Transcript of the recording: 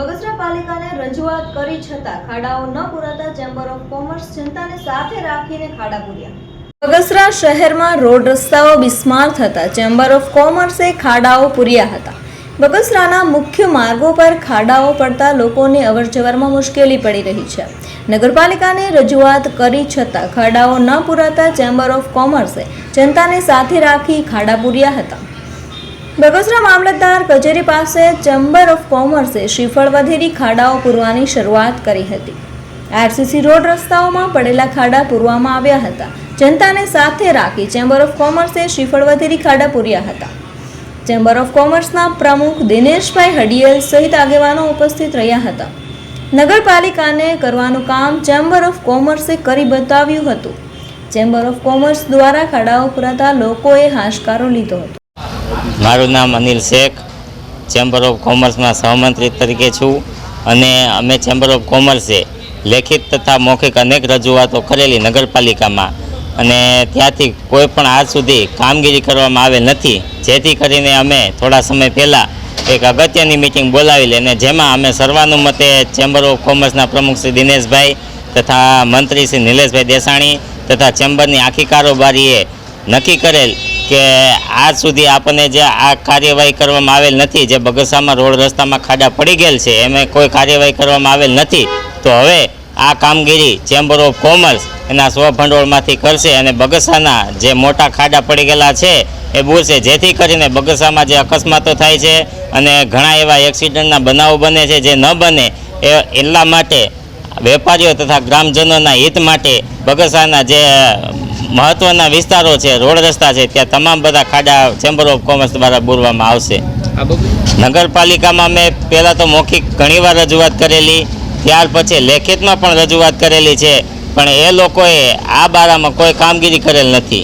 બગસરા પાલિકાને રજૂઆત કરી છતાં ખાડાઓ ન પુરાતા ચેમ્બર ઓફ કોમર્સ જનતાને સાથે રાખીને ખાડા પૂર્યા. બગસરા શહેરમાં રોડ રસ્તાઓ બિસ્માર થતા ચેમ્બર ઓફ કોમર્સે ખાડાઓ પૂર્યા હતા. બગસરાના મુખ્ય માર્ગો પર ખાડાઓ પડતા લોકોને અવરજવરમાં મુશ્કેલી પડી રહી છે. નગરપાલિકાને રજૂઆત કરી છતાં ખાડાઓ ન પુરાતા ચેમ્બર ઓફ કોમર્સે જનતાને સાથે રાખી ખાડા પૂર્યા હતા. બગસરા મામલતદાર કચેરી પાસે ચેમ્બર ઓફ કોમર્સે શ્રીફળ વધેરી ખાડાઓ પૂરવાની શરૂઆત કરી હતી. આરસીસી રોડ રસ્તાઓમાં પડેલા ખાડા પૂરવામાં આવ્યા હતા. જનતાને સાથે રાખી ચેમ્બર ઓફ કોમર્સે શ્રીફળ વધેરી ખાડા પૂર્યા હતા. ચેમ્બર ઓફ કોમર્સના પ્રમુખ દિનેશભાઈ હડિયલ સહિત આગેવાનો ઉપસ્થિત રહ્યા હતા. નગરપાલિકાને કરવાનું કામ ચેમ્બર ઓફ કોમર્સે કરી બતાવ્યું હતું. ચેમ્બર ઓફ કોમર્સ દ્વારા ખાડાઓ પુરાતા લોકોએ હાશકારો લીધો હતો. મારું નામ અનિલ શેખ ચેમ્બર ઓફ કોમર્સમાં સહમંત્રી તરીકે છું અને અમે ચેમ્બર ઓફ કોમર્સે લેખિત તથા મૌખિક અનેક રજૂઆતો કરેલી નગરપાલિકામાં અને ત્યાંથી કોઈ પણ આજ સુધી કામગીરી કરવામાં આવેલ નથી. જેથી કરીને અમે થોડા સમય પહેલાં એક અગત્યની મિટિંગ બોલાવી અને જેમાં અમે સર્વાનુમતે ચેમ્બર ઓફ કોમર્સના પ્રમુખ શ્રી દિનેશભાઈ તથા મંત્રી શ્રી નિલેશભાઈ દેસાણી તથા ચેમ્બરની આખી કારોબારીએ નક્કી કરેલ કે આજ સુધી આપણને જે આ કાર્યવાહી કરવામાં આવેલ નથી, જે બગસામાં રોડ રસ્તામાં ખાડા પડી ગયેલ છે, એમાં કોઈ કાર્યવાહી કરવામાં આવેલ નથી, તો હવે આ કામગીરી ચેમ્બર ઓફ કોમર્સ એના સ્વભંડોળમાંથી કરશે અને બગસાના જે મોટા ખાડા પડી ગયેલા છે, એ બૂરશે. જેથી કરીને બગસામાં જે અકસ્માતો થાય છે અને ઘણા એવા એક્સિડન્ટના બનાવો બને છે જે ન બને, એ એટલા માટે વેપારીઓ તથા ગ્રામજનોના હિત માટે બગસાના જે મહત્વના વિસ્તારો છે રોડ રસ્તા છે ત્યાં તમામ બધા ખાડા ચેમ્બર ઓફ કોમર્સ દ્વારા બોરવામાં આવશે. નગરપાલિકામાં મેં પહેલાં તો મૌખિક ઘણીવાર રજૂઆત કરેલી ત્યાર પછી લેખિતમાં પણ રજૂઆત કરેલી છે પણ એ લોકોએ આ બારામાં કોઈ કામગીરી કરેલ નથી.